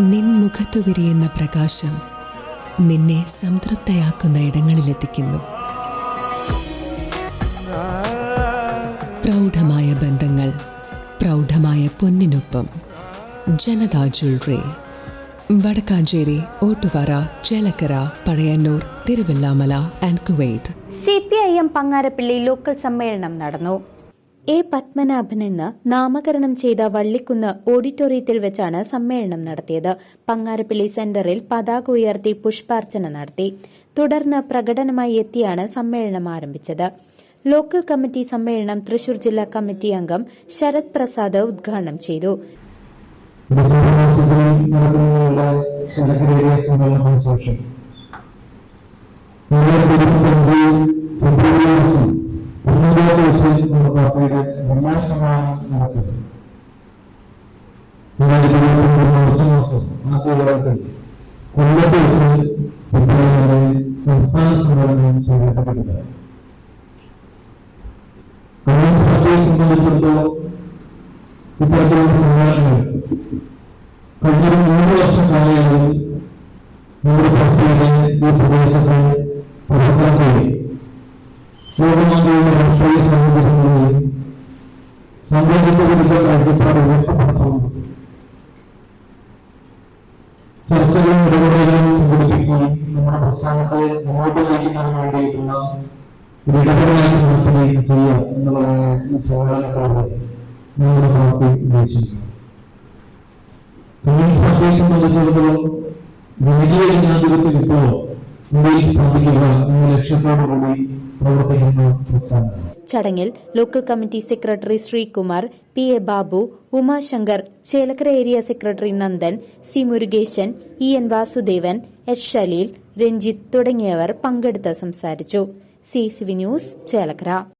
നിൻ മുഖത്തു വിരിയുന്ന പ്രകാശം നിന്നെ സംതൃപ്തയാക്കുന്ന ഇടങ്ങളിലെത്തിക്കുന്നു. പ്രൗഢമായ ബന്ധങ്ങൾ പ്രൗഢമായ പൊന്നിനൊപ്പം. Janatha jewellery. Vadakkanchery Ottupara Chelakkara Pazhayannur Thiruvillwamala and Kuwait. C P I M Pangarappilly local സമ്മേളനം നടന്നു. എ പത്മനാഭൻ എന്ന് നാമകരണം ചെയ്ത വള്ളിക്കുന്ന് ഓഡിറ്റോറിയത്തിൽ വെച്ചാണ് സമ്മേളനം നടത്തിയത്. പങ്ങാരപ്പിള്ളി സെന്ററിൽ പതാക ഉയർത്തി പുഷ്പാർച്ചന നടത്തി. തുടർന്ന് പ്രകടനമായി എത്തിയാണ് സമ്മേളനം ആരംഭിച്ചത്. ലോക്കൽ കമ്മിറ്റി സമ്മേളനം തൃശൂർ ജില്ലാ കമ്മിറ്റി അംഗം ശരത് പ്രസാദ് ഉദ്ഘാടനം ചെയ്തു. സമ്മേളനത്തിന് മാസം ആദ്യകാലത്തിൽ കൊല്ലത്ത് വെച്ച് സിപിഐയുടെ സംസ്ഥാന സമ്മേളനം ചെയ്യപ്പെട്ടിട്ടുണ്ട് കമ്മ്യൂണിസ്റ്റ് പാർട്ടിയെ സംബന്ധിച്ചിടത്തോളം ഇത്തരത്തിലുള്ള സമ്മേളനങ്ങൾ കഴിഞ്ഞ മൂന്ന് വർഷം കാലയളവിൽ നമ്മുടെ ഈ പ്രദേശത്തെ പ്രവർത്തനത്തെയും ലോകമാന്തിയുടെ രാഷ്ട്രീയ വിരുദ്ധ കാഴ്ചപ്പാട് ഉയർത്തപ്പെടുത്തുന്നു ചർച്ചകളും ഇടപെടലുകളും സംഘടിപ്പിക്കുകയും നമ്മുടെ പ്രസ്ഥാനത്തെ മുന്നോട്ട് നയിക്കുന്നതിന് വേണ്ടിയിട്ടുള്ള ഒരു ഇടപെടലായി നടത്തുകയും ചെയ്യുക എന്നുള്ളതാണ് ഈ സമ്മേളനക്കാരുടെ നമ്മുടെ പാർട്ടി ഉദ്ദേശിക്കുന്നത്. കമ്മ്യൂണിസ്റ്റ് പാർട്ടിയെ സംബന്ധിച്ചിടത്തോളം ജനകീയ ജനാധിപത്യം ഇപ്പോൾ ചടങ്ങിൽ local committee secretary Sreekumar P A Babu Umashankar Chelakkara area secretary Nandan C Murukesan E N Vasudevan H Shaleel Ranjith തുടങ്ങിയവർ പങ്കെടുത്ത് സംസാരിച്ചു. C C V news Chelakkara.